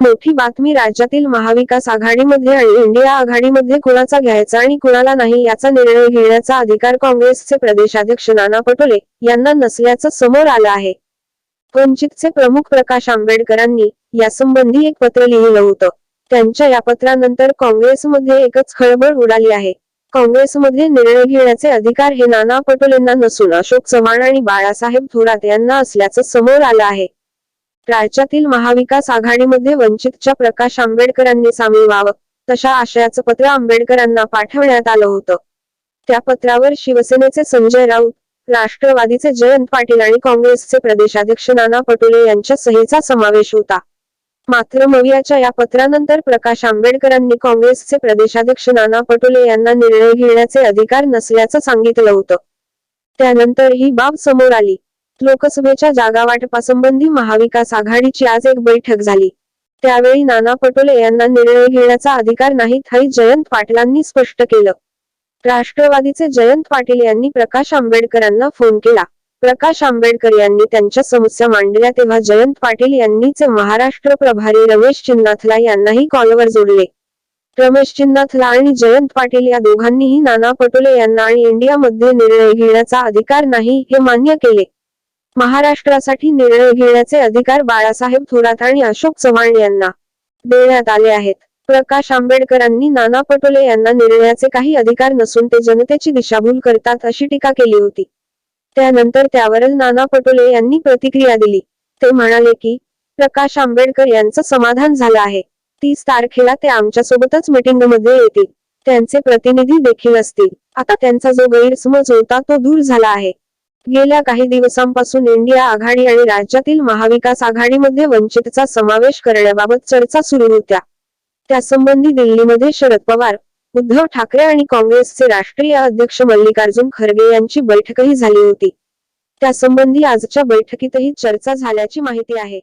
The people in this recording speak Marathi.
मोठी बातमी राज्यातील महाविकास आघाडीमध्ये आणि इंडिया आघाडीमध्ये कुणाचा घ्यायचा आणि कुणाला नाही याचा निर्णय घेण्याचा अधिकार काँग्रेसचे प्रदेशाध्यक्ष नाना पटोले यांना नसल्याचं समोर आलं आहे. वंचितचे प्रमुख प्रकाश आंबेडकरांनी यासंबंधी एक पत्र लिहिलं होतं. त्यांच्या या पत्रानंतर काँग्रेसमध्ये एकच खळबळ उडाली आहे. काँग्रेसमध्ये निर्णय घेण्याचे अधिकार हे नाना पटोलेंना नसून अशोक चव्हाण आणि बाळासाहेब थोरात यांना असल्याचं समोर आलं आहे. राज्यातील महाविकास आघाडीमध्ये वंचितच्या प्रकाश आंबेडकरांनी सामील व्हावं तशा आशयाचं पत्र आंबेडकरांना पाठवण्यात आलं होतं. त्या पत्रावर शिवसेनेचे संजय राऊत राष्ट्रवादीचे जयंत पाटील आणि काँग्रेसचे प्रदेशाध्यक्ष नाना पटोले यांच्या सहीचा समावेश होता. मात्र मवियाच्या या पत्रानंतर प्रकाश आंबेडकरांनी काँग्रेसचे प्रदेशाध्यक्ष नाना पटोले यांना निर्णय घेण्याचे अधिकार नसल्याचं सांगितलं होतं. त्यानंतर ही बाब समोर आली. लोकसभेच्या जागावाटपासंबंधी महाविकास आघाडीची आज एक बैठक झाली. त्यावेळी नाना पटोले यांना निर्णय घेण्याचा अधिकार नाही हे जयंत पाटलांनी स्पष्ट केलं. राष्ट्रवादीचे जयंत पाटील यांनी प्रकाश आंबेडकरांना फोन केला. प्रकाश आंबेडकर यांनी त्यांच्या समस्या मांडल्या तेव्हा जयंत पाटील यांनीचे महाराष्ट्र प्रभारी रमेश चिन्नाथला यांनाही कॉलवर जोडले. रमेश चिन्नाथला आणि जयंत पाटील या दोघांनीही नाना पटोले यांना आणि इंडियामध्ये निर्णय घेण्याचा अधिकार नाही हे मान्य केले. महाराष्ट्रासाठी निर्णय घेण्याचे अधिकार बाळासाहेब थोरात आणि अशोक चव्हाण यांना देण्यात आले आहेत. प्रकाश आंबेडकरांनी नाना पटोले यांना निर्णयाचे काही अधिकार नसून ते जनतेची दिशाभूल करतात अशी टीका केली होती. त्यानंतर त्यावरील नाना पटोले यांनी प्रतिक्रिया दिली. ते म्हणाले की प्रकाश आंबेडकर यांचं समाधान झालं आहे. तीस तारखेला ते आमच्यासोबतच मीटिंगमध्ये मध्ये येतील. त्यांचे प्रतिनिधी देखील असतील. आता त्यांचा जो गैरसमज होता तो दूर झाला आहे. गेल्या काही दिवसांपासून इंडिया आघाडी आणि राज्यातील महाविकास आघाडीमध्ये वंचितचा समावेश करण्याबाबत चर्चा सुरू होत्या. त्यासंबंधी दिल्लीमध्ये शरद पवार उद्धव ठाकरे आणि काँग्रेसचे राष्ट्रीय अध्यक्ष मल्लिकार्जुन खरगे यांची बैठकही झाली होती. त्यासंबंधी आजच्या बैठकीतही चर्चा झाल्याची माहिती आहे.